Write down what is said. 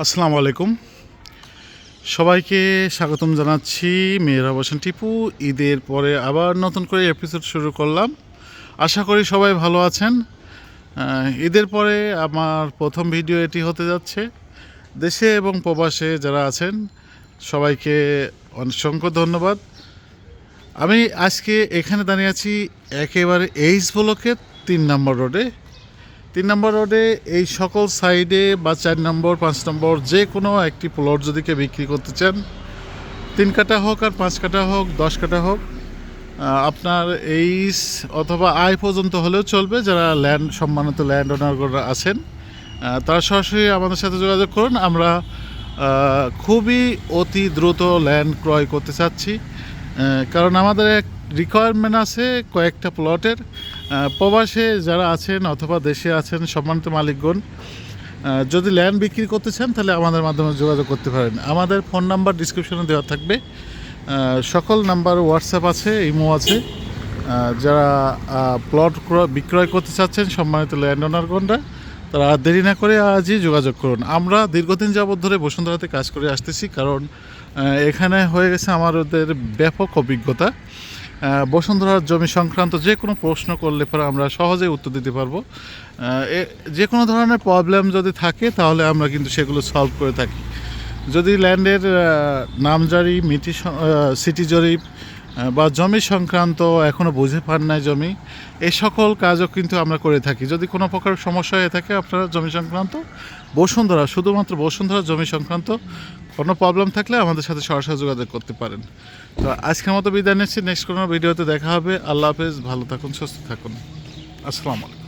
আসসালামু আলাইকুম। সবাইকে স্বাগতম জানাচ্ছি মেয়ের অবসান টিপু। ঈদের পরে আবার নতুন করে এপিসোড শুরু করলাম। আশা করি সবাই ভালো আছেন। ঈদের পরে আমার প্রথম ভিডিও এটি হতে যাচ্ছে। দেশে এবং প্রবাসে যারা আছেন, সবাইকে অসংখ্য ধন্যবাদ। আমি আজকে এখানে দাঁড়িয়ে আছি একেবারে এইচ ব্লকের তিন নম্বর রোডে তিন নম্বর রোডে এই সকল সাইডে বা চার নম্বর, পাঁচ নম্বর, যে কোনো একটি প্লট যদি কেউ বিক্রি করতে চান, তিন কাটা হোক আর পাঁচ কাটা হোক, দশ কাটা হোক আপনার এইস অথবা আয় পর্যন্ত হলেও চলবে যারা ল্যান্ড সম্মানিত ল্যান্ড ওনাররা আছেন। তারা সরাসরি আমাদের সাথে যোগাযোগ করুন। আমরা খুবই অতি দ্রুত ল্যান্ড ক্রয় করতে চাচ্ছি। কারণ আমাদের এক রিকোয়ারমেন্ট আছে কয়েকটা প্লটের প্রবাসে যারা আছেন অথবা দেশে আছেন, সম্মানিত মালিকগণ যদি ল্যান্ড বিক্রি করতে চান, তাহলে আমাদের মাধ্যমে যোগাযোগ করতে পারেন। আমাদের ফোন নাম্বার ডিসক্রিপশনে দেওয়া থাকবে। সকল নাম্বার হোয়াটসঅ্যাপ আছে ইমো আছে। যারা প্লট বিক্রয় করতে চাচ্ছেন, সম্মানিত ল্যান্ড ওনারগণরা তারা দেরি না করে আজই যোগাযোগ করুন। আমরা দীর্ঘদিন যাবৎ ধরে বসুন্ধরাতে কাজ করে আসতেছি, কারণ এখানে হয়ে গেছে আমাদের ব্যাপক অভিজ্ঞতা। বসুন্ধরার জমি সংক্রান্ত যে কোনো প্রশ্ন করলে পরে আমরা সহজেই উত্তর দিতে পারব। যে কোনো ধরনের প্রবলেম যদি থাকে, তাহলে আমরা কিন্তু সেগুলো সলভ করে থাকি। যদি ল্যান্ডের নাম নামজারি, মিটি সিটি জরিপ বা জমি সংক্রান্ত এখনও বুঝে পান নাই জমি, এ সকল কাজও কিন্তু আমরা করে থাকি। যদি কোনো প্রকার সমস্যা হয়ে থাকে আপনারা জমি সংক্রান্ত, বসুন্ধরা, শুধুমাত্র বসুন্ধরা জমি সংক্রান্ত কোনো প্রবলেম থাকলে আমাদের সাথে সরাসরি যোগাযোগ করতে পারেন। তো আজকের মতো বিদায় নিচ্ছি, নেক্সট কোনো ভিডিওতে দেখা হবে। আল্লাহ হাফেজ, ভালো থাকুন, সুস্থ থাকুন। আসসালামু আলাইকুম।